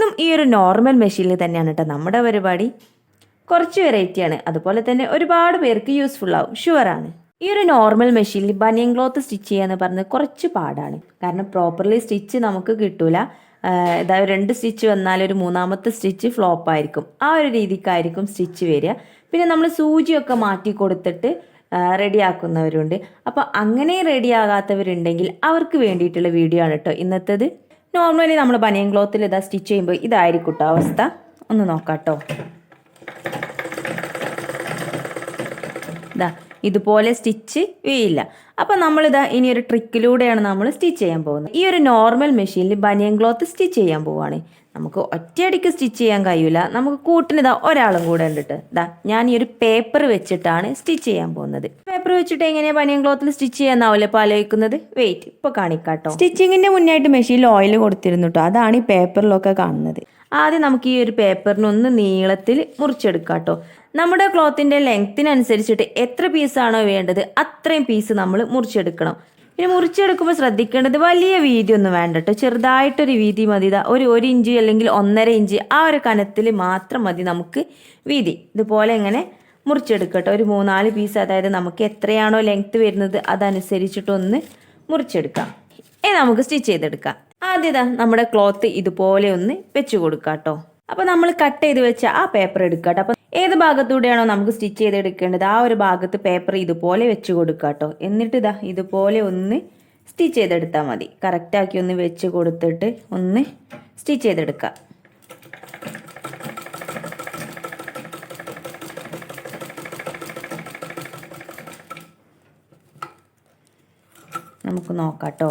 ഇന്നും ഈ ഒരു നോർമൽ മെഷീനിൽ തന്നെയാണ് കേട്ടോ നമ്മുടെ പരിപാടി. കുറച്ച് വെറൈറ്റിയാണ് അതുപോലെ തന്നെ ഒരുപാട് പേർക്ക് യൂസ്ഫുൾ ആവും. ഷുവറാണ് ഈ ഒരു നോർമൽ മെഷീനിൽ ബനിയൻ ക്ലോത്ത് സ്റ്റിച്ച് ചെയ്യാന്ന് പറഞ്ഞത് കുറച്ച് പാടാണ്. കാരണം പ്രോപ്പർലി സ്റ്റിച്ച് നമുക്ക് കിട്ടൂല. അതായത് രണ്ട് സ്റ്റിച്ച് വന്നാൽ ഒരു മൂന്നാമത്തെ സ്റ്റിച്ച് ഫ്ലോപ്പ് ആയിരിക്കും. ആ ഒരു രീതിക്കായിരിക്കും സ്റ്റിച്ച് വരിക. പിന്നെ നമ്മൾ സൂചിയൊക്കെ മാറ്റി കൊടുത്തിട്ട് റെഡിയാക്കുന്നവരുണ്ട് അപ്പോൾ അങ്ങനെ റെഡിയാകാത്തവരുണ്ടെങ്കിൽ അവർക്ക് വേണ്ടിയിട്ടുള്ള വീഡിയോ ആണ് കേട്ടോ ഇന്നത്തേത്. നോർമലി നമ്മൾ ബനിയൻ ക്ലോത്തിൽ ഇതാ സ്റ്റിച്ച് ചെയ്യുമ്പോൾ ഇതായിരിക്കും കേട്ടോ അവസ്ഥ. ഒന്ന് നോക്കാം കേട്ടോ ഇതാ ഇതുപോലെ സ്റ്റിച്ച് വീയില്ല നമ്മൾ നമ്മളിതാ ഇനി ഒരു ട്രിക്കിലൂടെയാണ് നമ്മൾ സ്റ്റിച്ച് ചെയ്യാൻ പോകുന്നത്. ഈ ഒരു നോർമൽ മെഷീനിൽ ബനിയൻ ക്ലോത്ത് സ്റ്റിച്ച് ചെയ്യാൻ പോവാണ് നമുക്ക് ഒറ്റയടിക്ക് സ്റ്റിച്ച് ചെയ്യാൻ കഴിയില്ല നമുക്ക് കൂട്ടിന് ഇതാ ഒരാളും കൂടെ ഉണ്ടിട്ട് ഇതാ ഞാൻ ഈ ഒരു പേപ്പർ വെച്ചിട്ടാണ് സ്റ്റിച്ച് ചെയ്യാൻ പോകുന്നത്. പേപ്പർ വെച്ചിട്ട് എങ്ങനെയാ ബനിയൻ ക്ലോത്തിൽ സ്റ്റിച്ച് ചെയ്യാന്നാവില്ല ഇപ്പോൾ ആലോചിക്കുന്നത്? വെയിറ്റ് ഇപ്പൊ കാണിക്കാട്ടോ. സ്റ്റിച്ചിങ്ങിന്റെ മുന്നായിട്ട് മെഷീനിൽ ഓയിൽ കൊടുത്തിരുന്നു കേട്ടോ അതാണ് ഈ പേപ്പറിലൊക്കെ കാണുന്നത്. ആദ്യം നമുക്ക് ഈ ഒരു പേപ്പറിനൊന്ന് നീളത്തിൽ മുറിച്ചെടുക്കാം കേട്ടോ നമ്മുടെ ക്ലോത്തിന്റെ ലെങ്ത്തിനനുസരിച്ചിട്ട് എത്ര പീസാണോ വേണ്ടത് അത്രയും പീസ് നമ്മൾ മുറിച്ചെടുക്കണം. പിന്നെ മുറിച്ചെടുക്കുമ്പോൾ ശ്രദ്ധിക്കേണ്ടത് വലിയ വീതി ഒന്നും വേണ്ട കേട്ടോ ചെറുതായിട്ടൊരു വീതി മതി. ഒരു ഒരു ഇഞ്ച് അല്ലെങ്കിൽ ഒന്നര ഇഞ്ച് ആ ഒരു കനത്തിൽ മാത്രം മതി നമുക്ക് വീതി. ഇതുപോലെ ഇങ്ങനെ മുറിച്ചെടുക്കട്ടോ. ഒരു മൂന്നാൽ പീസ് അതായത് നമുക്ക് എത്രയാണോ ലെങ്ത്ത് വരുന്നത് അതനുസരിച്ചിട്ടൊന്ന് മുറിച്ചെടുക്കാം. ഇനി നമുക്ക് സ്റ്റിച്ച് ചെയ്തെടുക്കാം. ആദ്യതാ നമ്മുടെ ക്ലോത്ത് ഇതുപോലെ ഒന്ന് വെച്ച് കൊടുക്കാം കേട്ടോ അപ്പോൾ നമ്മൾ കട്ട് ചെയ്ത് വെച്ച ആ പേപ്പർ എടുക്കുക കേട്ടോ അപ്പോൾ ഏത് ഭാഗത്തൂടെയാണോ നമുക്ക് സ്റ്റിച്ച് ചെയ്തെടുക്കേണ്ടത് ആ ഒരു ഭാഗത്ത് പേപ്പർ ഇതുപോലെ വെച്ച് കൊടുക്കുക കേട്ടോ എന്നിട്ട് ഇതാ ഇതുപോലെ ഒന്ന് സ്റ്റിച്ച് ചെയ്തെടുത്താൽ മതി. കറക്റ്റാക്കി ഒന്ന് വെച്ച് കൊടുത്തിട്ട് ഒന്ന് സ്റ്റിച്ച് ചെയ്തെടുക്കുക നമുക്ക് നോക്കാം കേട്ടോ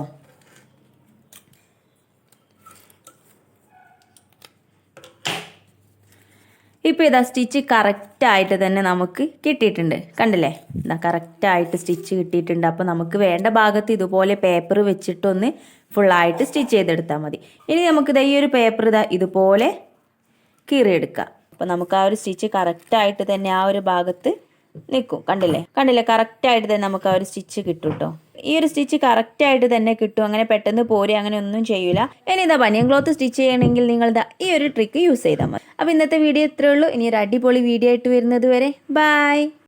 ഇപ്പോൾ ഇതാ സ്റ്റിച്ച് കറക്റ്റായിട്ട് തന്നെ നമുക്ക് കിട്ടിയിട്ടുണ്ട്. കണ്ടില്ലേ? ഇതാ കറക്റ്റായിട്ട് സ്റ്റിച്ച് കിട്ടിയിട്ടുണ്ട്. അപ്പോൾ നമുക്ക് വേണ്ട ഭാഗത്ത് ഇതുപോലെ പേപ്പർ വെച്ചിട്ടൊന്ന് ഫുള്ളായിട്ട് സ്റ്റിച്ച് ചെയ്തെടുത്താൽ മതി. ഇനി നമുക്കിതാ ഈ ഒരു പേപ്പർ ഇതാ ഇതുപോലെ കീറിയെടുക്കാം. അപ്പോൾ നമുക്ക് ആ ഒരു സ്റ്റിച്ച് കറക്റ്റായിട്ട് തന്നെ ആ ഒരു ഭാഗത്ത് നിൽക്കും. കണ്ടില്ലേ? കണ്ടില്ലേ? കറക്റ്റായിട്ട് തന്നെ നമുക്ക് ആ ഒരു സ്റ്റിച്ച് കിട്ടും കേട്ടോ ഈ ഒരു സ്റ്റിച്ച് കറക്റ്റായിട്ട് തന്നെ കിട്ടും. അങ്ങനെ പെട്ടെന്ന് പോരെ അങ്ങനെ ഒന്നും ചെയ്യൂല. ഇനി ഇതാ ബനിയൻ ക്ലോത്ത് സ്റ്റിച്ച് ചെയ്യണമെങ്കിൽ നിങ്ങൾ ഇതാ ഈ ഒരു ട്രിക്ക് യൂസ് ചെയ്താൽ മതി. അപ്പോൾ ഇന്നത്തെ വീഡിയോ ഇത്രയേ ഉള്ളൂ. ഇനി ഒരു അടിപൊളി വീഡിയോ ആയിട്ട് വരുന്നത് വരെ. ബൈ